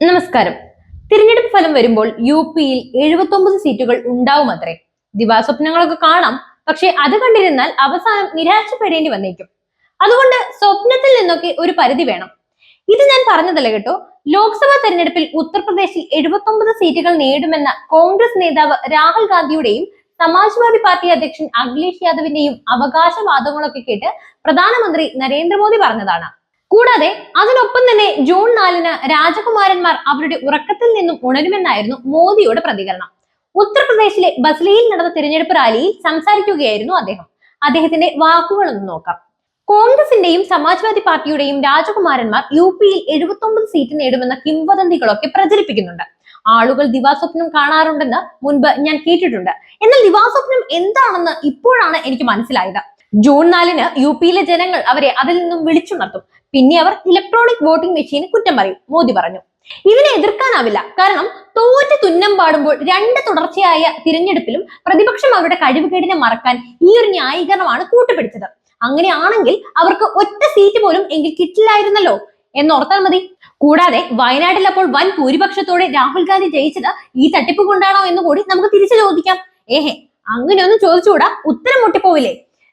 നമസ്കാരം. തിരഞ്ഞെടുപ്പ് ഫലം വരുമ്പോൾ യു പിയിൽ എഴുപത്തൊമ്പത് സീറ്റുകൾ ഉണ്ടാവും അത്രേ ദിവാസ്വപ്നങ്ങളൊക്കെ കാണാം പക്ഷെ അത് കണ്ടിരുന്നാൽ അവസാനം നിരാശപ്പെടേണ്ടി വന്നേക്കും. അതുകൊണ്ട് സ്വപ്നത്തിൽ നിന്നൊക്കെ ഒരു പരിധി വേണം. ഇത് ഞാൻ പറഞ്ഞതല്ല കേട്ടോ? ലോക്സഭാ തെരഞ്ഞെടുപ്പിൽ ഉത്തർപ്രദേശിൽ എഴുപത്തൊമ്പത് സീറ്റുകൾ നേടുമെന്ന കോൺഗ്രസ് നേതാവ് രാഹുൽ ഗാന്ധിയുടെയും സമാജ്വാദി പാർട്ടി അധ്യക്ഷൻ അഖിലേഷ് യാദവിന്റെയും അവകാശവാദങ്ങളൊക്കെ കേട്ട് പ്രധാനമന്ത്രി നരേന്ദ്രമോദി പറഞ്ഞതാണ്. കൂടാതെ അതിനൊപ്പം തന്നെ ജൂൺ നാലിന് രാജകുമാരന്മാർ അവരുടെ ഉറക്കത്തിൽ നിന്നും ഉണരുമെന്നായിരുന്നു മോദിയുടെ പ്രതികരണം. ഉത്തർപ്രദേശിലെ ബസ്ലിയിൽ നടന്ന തിരഞ്ഞെടുപ്പ് റാലിയിൽ സംസാരിക്കുകയായിരുന്നു അദ്ദേഹം. അദ്ദേഹത്തിന്റെ വാക്കുകളൊന്ന് നോക്കാം. കോൺഗ്രസിന്റെയും സമാജ്വാദി പാർട്ടിയുടെയും രാജകുമാരന്മാർ യു പിയിൽ എഴുപത്തൊമ്പത് സീറ്റ് നേടുമെന്ന കിംവദന്തികളൊക്കെ പ്രചരിപ്പിക്കുന്നുണ്ട്. ആളുകൾ ദിവാസ്വപ്നം കാണാറുണ്ടെന്ന് മുൻപ് ഞാൻ കേട്ടിട്ടുണ്ട്. എന്നാൽ ദിവാസ്വപ്നം എന്താണെന്ന് ഇപ്പോഴാണ് എനിക്ക് മനസ്സിലായത്. ജൂൺ നാലിന് യു പിയിലെ ജനങ്ങൾ അവരെ അതിൽ നിന്നും വിളിച്ചുണർത്തും. പിന്നെ അവർ ഇലക്ട്രോണിക് വോട്ടിംഗ് മെഷീന് കുറ്റം പറയും. മോദി പറഞ്ഞു. ഇതിനെ എതിർക്കാനാവില്ല. കാരണം തോറ്റ് തുന്നം പാടുമ്പോൾ രണ്ട് തുടർച്ചയായ തിരഞ്ഞെടുപ്പിലും പ്രതിപക്ഷം അവരുടെ കഴിവുകേടിനെ മറക്കാൻ ഈ ഒരു ന്യായീകരണമാണ് കൂട്ടുപിടിച്ചത്. അങ്ങനെയാണെങ്കിൽ അവർക്ക് ഒറ്റ സീറ്റ് പോലും എങ്കിൽ കിട്ടില്ലായിരുന്നല്ലോ. എന്നോർത്താൽ മതി. കൂടാതെ വയനാട്ടിൽ അപ്പോൾ വൻ ഭൂരിപക്ഷത്തോടെ രാഹുൽ ഗാന്ധി ജയിച്ചത് ഈ തട്ടിപ്പ് കൊണ്ടാണോ എന്ന് കൂടി നമുക്ക് തിരിച്ചു ചോദിക്കാം. ഏഹെ അങ്ങനെയൊന്നും ചോദിച്ചുകൂടാ. ഉത്തരം മുട്ടിപ്പോവില്ലേ?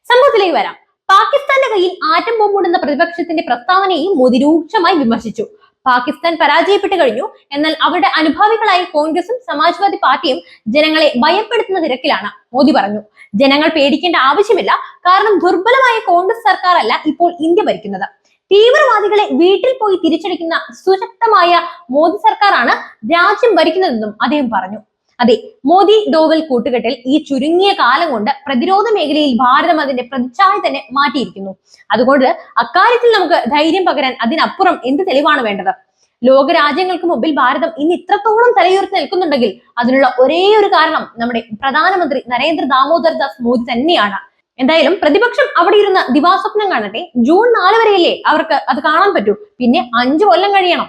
സംഭവത്തിലേക്ക് വരാം. പാകിസ്ഥാന്റെ കയ്യിൽ ആറ്റം ബോംബുണ്ടെന്ന പ്രതിപക്ഷത്തിന്റെ പ്രസ്താവനയും മോദി രൂക്ഷമായി വിമർശിച്ചു. പാകിസ്ഥാൻ പരാജയപ്പെട്ടു കഴിഞ്ഞു. എന്നാൽ അവരുടെ അനുഭാവികളായ കോൺഗ്രസും സമാജ്വാദി പാർട്ടിയും ജനങ്ങളെ ഭയപ്പെടുത്തുന്ന തിരക്കിലാണ് മോദി പറഞ്ഞു. ജനങ്ങൾ പേടിക്കേണ്ട ആവശ്യമില്ല. കാരണം ദുർബലമായ കോൺഗ്രസ് സർക്കാർ അല്ല ഇപ്പോൾ ഇന്ത്യ ഭരിക്കുന്നത്. തീവ്രവാദികളെ വീട്ടിൽ പോയി തിരിച്ചടിക്കുന്ന സുശക്തമായ മോദി സർക്കാരാണ് രാജ്യം ഭരിക്കുന്നതെന്നും അദ്ദേഹം പറഞ്ഞു. അതെ മോദി ഡോവൽ കൂട്ടുകെട്ടിൽ ഈ ചുരുങ്ങിയ കാലം കൊണ്ട് പ്രതിരോധ മേഖലയിൽ ഭാരതം അതിന്റെ പ്രതിച്ഛായ തന്നെ മാറ്റിയിരിക്കുന്നു. അതുകൊണ്ട് അക്കാര്യത്തിൽ നമുക്ക് ധൈര്യം പകരാൻ അതിനപ്പുറം എന്ത് തെളിവാണ് വേണ്ടത്? ലോക രാജ്യങ്ങൾക്ക് മുമ്പിൽ ഭാരതം ഇന്ന് ഇത്രത്തോളം തലയുയർത്തി നിൽക്കുന്നുണ്ടെങ്കിൽ അതിനുള്ള ഒരേ ഒരു കാരണം നമ്മുടെ പ്രധാനമന്ത്രി നരേന്ദ്ര ദാമോദർ ദാസ് മോദി തന്നെയാണ്. എന്തായാലും പ്രതിപക്ഷം അവിടെ ഇരുന്ന് ദിവാസ്വപ്നം കാണട്ടെ. ജൂൺ നാല് വരെയല്ലേ അവർക്ക് അത് കാണാൻ പറ്റൂ. പിന്നെ അഞ്ചു കൊല്ലം കഴിയണം.